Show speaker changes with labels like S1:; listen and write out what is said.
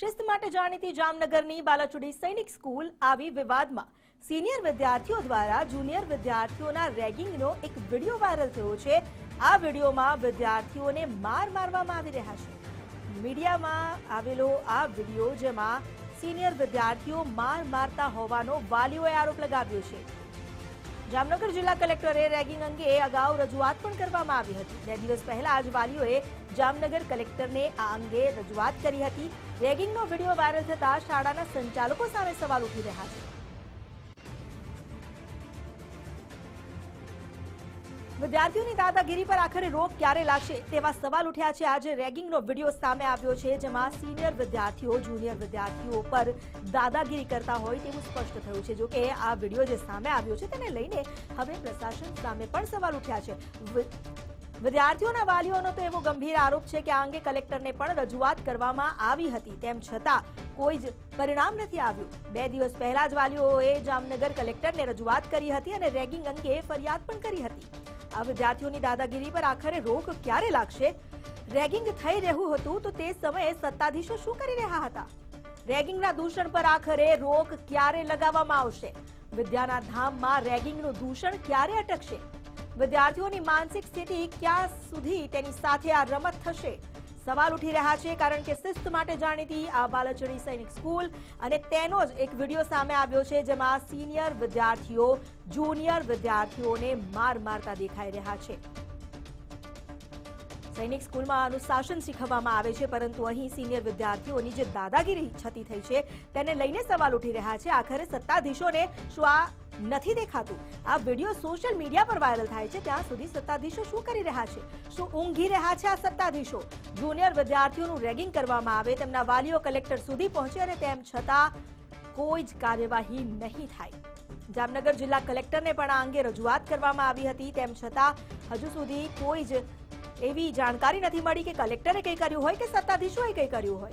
S1: શિસ્ત માટે જાણીતી જામનગરની બાલાચુડી સૈનિક સ્કૂલ આવી વિવાદમાં. સિનિયર વિદ્યાર્થીઓ દ્વારા જુનિયર વિદ્યાર્થીઓના રેગિંગનો એક વીડિયો વાયરલ થયો છે. આ વિડીયોમાં વિદ્યાર્થીઓને માર મારવામાં આવી રહ્યા છે. મીડિયામાં આવેલો આ વીડિયો જેમાં સિનિયર વિદ્યાર્થીઓ માર મારતા હોવાનો વાલીઓએ આરોપ લગાવ્યો છે. જામનગર જિલ્લા કલેક્ટરે રેગિંગ અંગે અગાઉ રજૂઆત પણ કરવામાં આવી હતી. બે દિવસ પહેલા આજ વાલીઓએ જામનગર કલેક્ટરને આ અંગે રજૂઆત કરી હતી. રેગિંગનો વીડિયો વાયરલ થતા શાળાના સંચાલકો સામે સવાલ ઉઠી રહ્યા છે. વિદ્યાર્થીઓની દાદાગીરી પર આખરે રોક ક્યારે લાગશે તેવા સવાલ ઉઠ્યા છે. આજે રેગિંગનો વીડિયો સામે આવ્યો છે, જેમાં સિનિયર વિદ્યાર્થીઓ જુનિયર વિદ્યાર્થીઓ પર દાદાગીરી કરતા હોય તેવું સ્પષ્ટ થયું છે. જોકે આ વીડિયો જે સામે આવ્યો છે તેને લઈને હવે પ્રશાસન સામે પણ સવાલ ઉઠ્યા છે. વિદ્યાર્થીઓના વાલીઓનો તો એવો ગંભીર આરોપ છે કે આ અંગે કલેક્ટરને પણ રજૂઆત કરવામાં આવી હતી. તેમ છતાં કોઈ જ પરિણામ નથી આવ્યું. બે દિવસ પહેલા જ વાલીઓએ જામનગર કલેક્ટરને રજૂઆત કરી હતી અને રેગિંગ અંગે ફરિયાદ પણ કરી હતી. આ વિદ્યાર્થીઓની દાદાગીરી પર આખરે રોક ક્યારે લાગશે? રેગિંગ થઈ રહ્યું હતું તો તે સમયે સત્તાધીશો શું કરી રહ્યા હતા? રેગિંગના દૂષણ પર આખરે રોક ક્યારે લગાવવામાં આવશે? વિદ્યાના ધામમાં રેગિંગનું દૂષણ ક્યારે અટકશે? વિદ્યાર્થીઓની માનસિક સ્થિતિ ક્યાં સુધી તેની સાથે આ રમત થશે? સવાલ ઉઠી રહ્યા છે કારણ કે શિસ્ત માટે જાણીતી આ બાલાચડી સૈનિક સ્કૂલ અને તેનો જ એક વીડિયો સામે આવ્યો છે જેમાં સિનિયર વિદ્યાર્થીઓ, જુનિયર વિદ્યાર્થીઓને માર મારતા દેખાઈ રહ્યા છે. સૈનિક સ્કૂલમાં અનુશાસન શીખવવામાં આવે છે, પરંતુ અહીં સિનિયર વિદ્યાર્થીઓની જે દાદાગીરી છતી થઈ છે, તેને લઈને સવાલ ઉઠી રહ્યા છે. આખરે સત્તાધીશોને શું આ નથી દેખાતું. આ વીડિયો સોશિયલ મીડિયા પર વાયરલ થાય છે. ત્યાં સુધી સત્તાધીશો શું કરી રહ્યા છે? શું ઊંઘી રહ્યા છે આ સત્તાધીશો? જુનિયર વિદ્યાર્થીઓનું રેગિંગ કરવામાં આવે, તેમના વાલીઓ કલેક્ટર સુધી પહોંચે અને તેમ છતાં કોઈ જ કાર્યવાહી નહીં થાય. જામનગર જિલ્લા કલેક્ટરને પણ આ અંગે રજૂઆત કરવામાં આવી હતી. તેમ છતાં હજુ સુધી કોઈ જ એવી જાણકારી નથી મળી કે કલેક્ટરે કંઈ કર્યું હોય કે સત્તાધીશોએ કંઈ કર્યું હોય.